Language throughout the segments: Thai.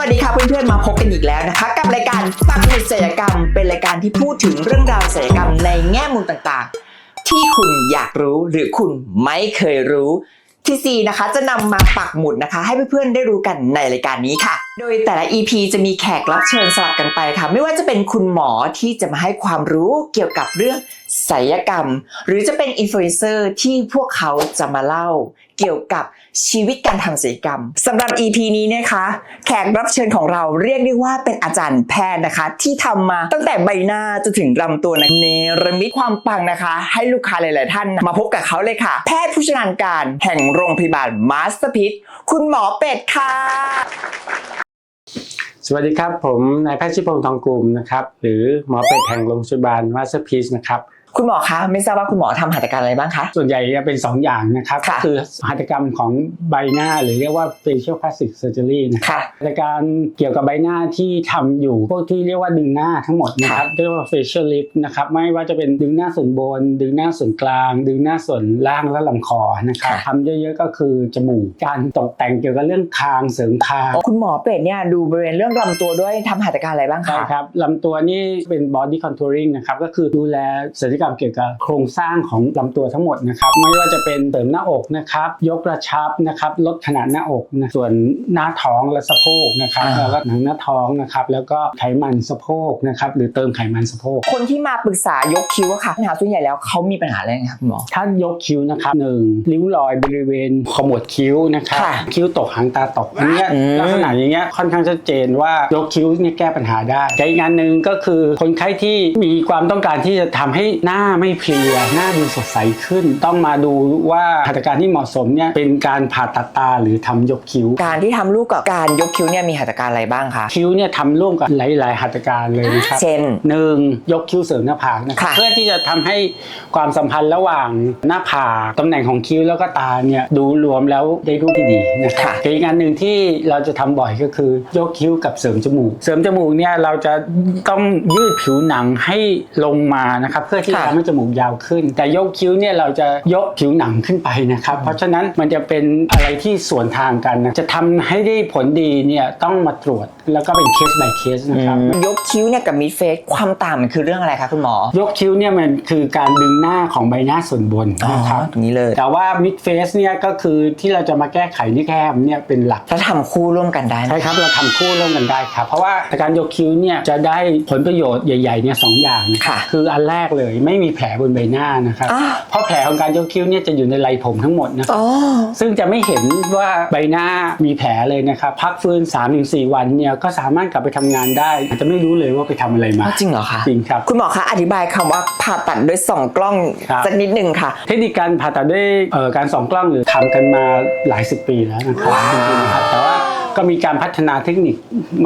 วัสดีค่ะเพื่อนๆมาพบกันอีกแล้วนะคะ กับรายการปักหมุดศัลกรรม เป็นรายการที่พูดถึงเรื่องราวศัลกรรมในแง่มุมต่างๆ ที่คุณอยากรู้หรือคุณไม่เคยรู้ที่ซีนะคะจะนำมาปักหมุดนะคะ ให้เพื่อนๆได้รู้กันในรายการนี้ค่ะ โดยแต่ละ EP จะมีแขกรับเชิญสลับกันไปค่ะ ไม่ว่าจะเป็นคุณหมอที่จะมาให้ความรู้เกี่ยวกับเรื่อง ศัลยกรรม หรือจะเป็นอินฟลูเอนเซอร์ที่พวกเขาจะมาเล่าเกี่ยวกับชีวิตการทำศัลยกรรมสำหรับ EP นี้นะคะ แขกรับเชิญของเราเรียกได้ว่าเป็นอาจารย์แพทย์นะคะ ที่ทำมาตั้งแต่ใบหน้าจนถึงลำตัวนะเนรมิตความปังนะคะ ให้ลูกค้าหลาย ๆ ท่าน มาพบกับเขาเลยค่ะ แพทย์ผู้ชำนาญการแห่งโรงพยาบาลมาสเตอร์พิษคุณหมอเป็ดค่ะ สวัสดีครับ ผมนายแพทย์ชิพงศ์ทองกลุ่มนะครับ หรือหมอเป็ดแห่งโรงพยาบาลวัสเตอร์พีชนะครับ คุณหมอคะไม่ทราบว่าคุณหมอทำหัตถการอะไรบ้างคะส่วนใหญ่จะเป็น 2 อย่างนะครับค่ะก็คือหัตถกรรมของใบหน้าหรือเรียกว่า facial plastic surgery นะครับค่ะหัตถการเกี่ยวกับใบหน้าที่ทำอยู่พวกที่เรียกว่าดึงหน้าทั้งหมดนะครับเรียกว่า facial lift นะครับไม่ว่าจะเป็นดึงหน้าส่วนบน ดึงหน้าส่วนกลาง ดึงหน้าส่วนล่างและลำคอนะครับค่ะทำเยอะๆก็คือจมูกการตกแต่งเกี่ยวกับเรื่องคางเสริมคางคุณหมอเป็ดเนี่ยดูบริเวณเรื่องลำตัวด้วยทำหัตถการอะไรบ้างใช่คะครับลำตัวนี่เป็น body contouring นะครับก็คือดูแลศัลยกรรมเกี่ยวกับโครงสร้างของลำตัวทั้งหมดนะครับ ไม่ว่าจะเป็นเสริมหน้าอกนะครับ ยกกระชับนะครับ ลดขนาดหน้าอกนะส่วนหน้าท้องและสะโพกนะครับอ่าแล้วก็หนังหน้าท้องนะครับ แล้วก็ไขมันสะโพกนะครับหรือเติมไขมันสะโพก คนที่มาปรึกษายกคิ้วอะค่ะปัญหาส่วนใหญ่แล้วเขามีปัญหาอะไรนะครับคุณหมอถ้ายกคิ้วนะครับหนึ่งริ้วรอยบริเวณขมวดคิ้วนะครับค่ะคิ้วตกหางตาตกอันเนี้ยอืมลักษณะอย่างเงี้ยค่อนข้างชัดเจนว่ายกคิ้วเนี่ยแก้ปัญหาได้แต่อีกงานหนึ่งก็คือคนไข้ที่มีความต้องการที่จะทำให้หน้าไม่เพลียหน้าดูสดใสขึ้น ต้องมาดูว่าหัตถการที่เหมาะสมเนี่ยเป็นการผ่าตัดตาหรือทำยกคิ้ว การที่ทำลูกกับการยกคิ้วเนี่ยมีหัตถการอะไรบ้างคะคิ้วเนี่ยทำร่วมกับหลาย ๆ หัตถการเลยนะครับเช่นหนึ่งยกคิ้วเสริมหน้าผากนะครับค่ะเพื่อที่จะทำให้ความสัมพันธ์ระหว่างหน้าผากตำแหน่งของคิ้วแล้วก็ตาเนี่ยดูรวมแล้วได้รูปที่ดีนะครับค่ะแต่อีกอันหนึ่งที่เราจะทำบ่อยก็คือยกคิ้วกับเสริมจมูก เสริมจมูกเนี่ยเราจะต้องยืดผิวหนังให้ลงมานะครับเพื่อที่จะค่ะทำให้จมูกยาวขึ้น แต่ยกคิ้วเนี่ยเราจะยกผิวหนังขึ้นไปนะครับ เพราะฉะนั้นมันจะเป็นอะไรที่สวนทางกันนะจะทำให้ได้ผลดีเนี่ยต้องมาตรวจแล้วก็เป็นเคส by เคสนะครับ ยกคิ้วเนี่ยกับมิดเฟสความต่างมันคือเรื่องอะไรคะคุณหมอ ยกคิ้วเนี่ยมันคือการดึงหน้าของใบหน้าส่วนบนอ๋อนะครับตรงนี้เลย แต่ว่า mid face เนี่ยก็คือที่เราจะมาแก้ไขที่แก้มเนี่ยเป็นหลักถ้าทำคู่ร่วมกันได้ไหมใช่ครับเราทำคู่ร่วมกันได้ครับเพราะว่าการยกคิ้วเนี่ยจะได้ผลประโยชน์ใหญ่ๆเนี่ยสองอย่างนะค่ะคืออันแรกเลยไม่มีแผลบนใบหน้านะครับอ้าวเพราะแผลของการยกคิ้วเนี่ยจะอยู่ในไหล่ผมทั้งหมดนะครับอ๋อซึ่งจะไม่เห็นว่าใบหน้ามีแผลเลยนะครับพักฟื้น3-4 วันเนี่ยก็สามารถกลับไปทำงานได้ อาจจะไม่รู้เลยว่าไปทำอะไรมาอ้าวจริงเหรอคะจริงครับคุณหมอคะอธิบายคำว่าผ่าตัดด้วยสองกล้องครับสักนิดหนึ่งค่ะ เทคนิคการผ่าตัดด้วยเอ่อการส่องกล้องหรือทำกันมาหลายสิบปีแล้วนะครับว้าวจริงๆนะครับแต่ว่า ก็มีการพัฒนาเทคนิค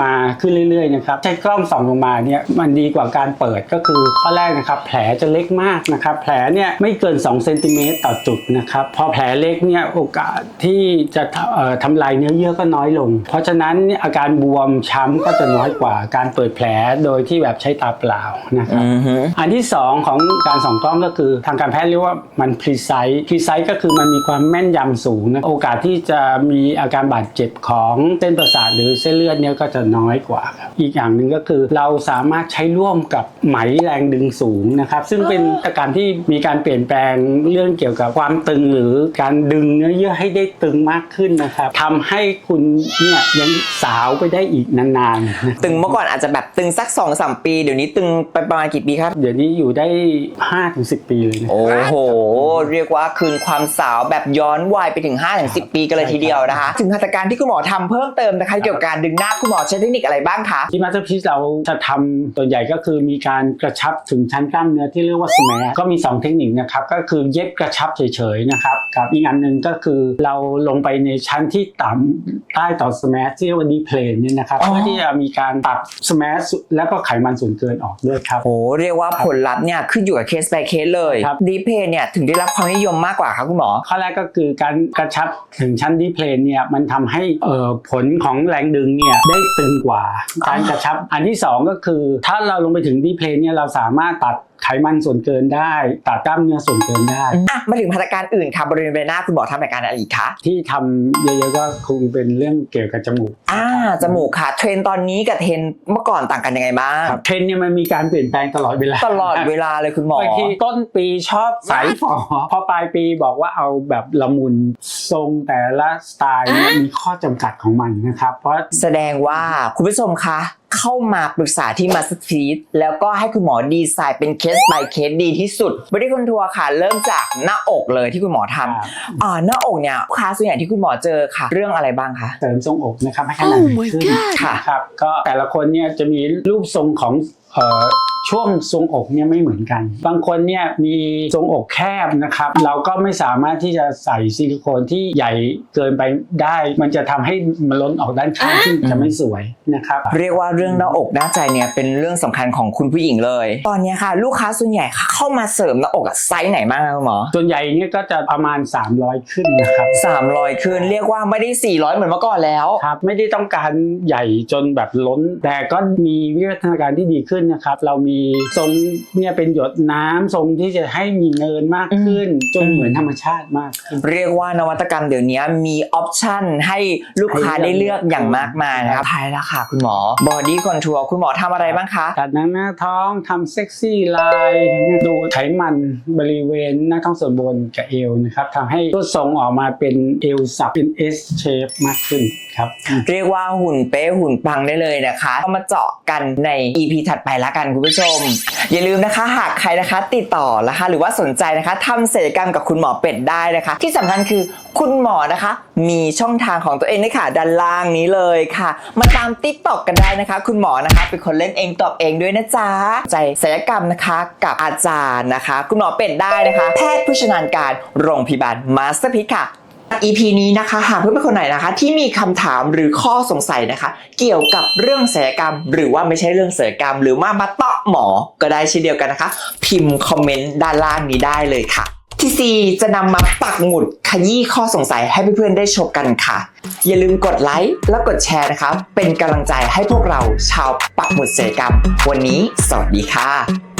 มาขึ้นเรื่อยๆนะครับใช้กล้องส่องลงมาเนี่ยมันดีกว่าการเปิดก็คือข้อแรกนะครับ แผลจะเล็กมากนะครับ แผลเนี่ยไม่เกิน2เซนติเมตรต่อจุดนะครับพอแผลเล็กเนี่ยโอกาสที่จะเอ่อทำลายเนื้อเยื่อก็น้อยลง เพราะฉะนั้นเนี่ยอาการบวมช้ำก็จะน้อยกว่าการเปิดแผลโดยที่แบบใช้ตาเปล่านะครับอือฮึอันที่ 2 ของการส่องกล้องก็คือทางการแพทย์เรียกว่ามัน precise precise ก็คือมันมีความแม่นยำสูงนะโอกาสที่จะมีอาการบาดเจ็บของเส้นประสาทหรือเส้นเลือดเนี่ยก็จะน้อยกว่าครับอีกอย่างหนึ่งก็คือเราสามารถใช้ร่วมกับไหมแรงดึงสูงนะครับซึ่งเป็นอาการที่มีการเปลี่ยนแปลงเรื่องเกี่ยวกับความตึงหรือการดึงเนื้อเยื่อให้ได้ตึงมากขึ้นนะครับทำให้คุณเนี่ยยังสาวไปได้อีกนานๆนะตึงเมื่อก่อนอาจจะแบบตึงสัก2อสปีเดี๋ยวนี้ตึงไปประมาณกี่ปีครับ เดี๋ยวนี้อยู่ได้5-10ถึง10ปีเลยนะโอ้โห เรียกว่าคืนความสาวแบบย้อนวัยไปถึง5-10ปีกันเลยทีเดียวนะคะ ถึงหัตถการที่คุณหมอทำเพิ่ิ่มเติมนะคะเกี่ยวกับการดึงหน้าคุณหมอใช้เทคนิคอะไรบ้างคะที่มาสเตอร์พีซเราจะทำตัวใหญ่ก็คือมีการกระชับถึงชั้นกล้ามเนื้อที่เรียกว่าสแมก็มี 2 เทคนิคนะครับก็คือเย็บกระชับเฉยๆนะครับ กับอีกอันหนึ่งก็คือเราลงไปในชั้นที่ต่ำใต้ต่อสแมที่เรียกว่าดีเพลนเนี่ยนะครับอ๋อเพื่อที่จะมีการตัดสแมแล้วก็ไขมันส่วนเกินออกด้วยครับโอ้เรียกว่าผลลัพธ์เนี่ยขึ้นอยู่กับเคส by เคสเลยครับดีเพย์เนี่ยถึงได้รับความนิยมมากกว่าครับคุณหมอข้อแรกก็คือการกระชับถึงชั้นดีเพลนเนี่ยมันทำให้เอ่อผลของแรงดึงเนี่ยได้ตึงกว่าการกระชับอันที่สองก็คือ ถ้าเราลงไปถึงดีเพลนเนี่ยเราสามารถตัด ไขมันส่วนเกินได้ตัดกล้ามเนื้อส่วนเกินได้ อะมาถึงพัฒนาการอื่นค่ะบริเวณใบหน้าคุณหมอทำรายการอะไรอีกคะที่ทำเยอะๆก็คงเป็นเรื่องเกี่ยวกับจมูกอ่าจมูกค่ะ เทรนด์ตอนนี้กับเทรนด์เมื่อก่อนต่างกันยังไงบ้างครับเทรนด์เนี่ยมันมีการเปลี่ยนแปลงตลอดเวลา ตลอดเวลาเลยคุณหมอ บางทีต้นปีชอบสายฝอ พอปลายปีบอกว่าเอาแบบละมุนทรงแต่ละสไตล์เนี่ยมีข้อจำกัดของมันนะครับ เพราะ แสดงว่าคุณผู้ชมคะ เข้ามาปรึกษาที่มาสเตอร์ทีแล้วก็ให้คุณหมอดีไซน์เป็นเคส by เคสดีที่สุดบริคุณทัวร์ค่ะ เริ่มจากหน้าอกเลยที่คุณหมอทำอ่าหน้าอกเนี่ยลูกค้าส่วนใหญ่ที่คุณหมอเจอค่ะ เรื่องอะไรบ้างคะ เสริมทรงอกนะครับให้ขนาดใหญ่ขึ้นค่ะนะครับก็แต่ละคนเนี่ยจะมีรูปทรงของเอ่อ ช่วงทรงอกเนี่ยไม่เหมือนกัน บางคนเนี่ยมีทรงอกแคบนะครับ เราก็ไม่สามารถที่จะใส่ซิลิโคนที่ใหญ่เกินไปได้ มันจะทำให้มันล้นออกด้านข้างซึ่งจะไม่สวยนะครับ เรียกว่าเรื่องหน้าอกหน้าใจเนี่ยเป็นเรื่องสำคัญของคุณผู้หญิงเลย ตอนเนี้ยค่ะ ลูกค้าส่วนใหญ่ค่ะเข้ามาเสริมหน้าอกอะไซส์ไหนบ้างคะคุณหมอ ส่วนใหญ่เนี่ยก็จะประมาณ 300 ขึ้นนะครับ300คืนเรียกว่าไม่ได้ 400 เหมือนเมื่อก่อนแล้วครับไม่ได้ต้องการใหญ่จนแบบล้น แต่ก็มีวิวัฒนาการที่ดีขึ้นนะครับ เรามีทรงเนี่ยเป็นหยดน้ำทรงที่จะให้มีเนินมากขึ้น จนเหมือนธรรมชาติมากขึ้นเรียกว่านวัตกรรมเดี๋ยวนี้มีออปชันให้ลูกค้าได้เลือกอย่างมากมายนะครับท้ายแล้วค่ะ คุณหมอบอดี้คอนทัวร์คุณหมอทำอะไรบ้างคะตัดหนังหน้าท้องทำเซ็กซี่ไลน์ดูไขมันบริเวณหน้าท้องส่วนบนกับเอวนะครับทำให้ตัวทรงออกมาเป็นเอวสับเป็น S shape มากขึ้นครับ เรียกว่าหุ่นเป๊ะหุ่นปังได้เลยนะคะก็มาเจาะกันใน EP ถัดไปละกันคุณผู้ชม อย่าลืมนะคะหากใครนะคะติดต่อนะคะ หรือว่าสนใจนะคะทำศัลยกรรมกับคุณหมอเป็ดได้นะคะ ที่สำคัญคือคุณหมอนะคะ มีช่องทางของตัวเองด้วยค่ะด้านล่างนี้เลยค่ะ มาตามติ๊กตอกกันได้นะคะ คุณหมอนะคะเป็นคนเล่นเองตอบเองด้วยนะจ๊ะใจศัลยกรรมนะคะกับอาจารย์นะคะ คุณหมอเป็ดได้นะคะ แพทย์ผู้ชำนาญการโรงพยาบาลมาสเตอร์พิค่ะ EP นี้นะคะ หากเพื่อนๆคนไหนนะคะ ที่มีคำถามหรือข้อสงสัยนะคะ เกี่ยวกับเรื่องศัลยกรรม หรือว่าไม่ใช่เรื่องศัลยกรรม หรือว่ามาเตาะหมอก็ได้เช่นเดียวกันนะคะ พิมพ์คอมเมนต์ด้านล่างนี้ได้เลยค่ะที่ซีจะนำมาปักหมุดขยี้ข้อสงสัยให้เพื่อนๆได้ชมกันค่ะ อย่าลืมกดไลค์และกดแชร์นะคะ เป็นกำลังใจให้พวกเราชาวปักหมุดศัลยกรรม วันนี้สวัสดีค่ะ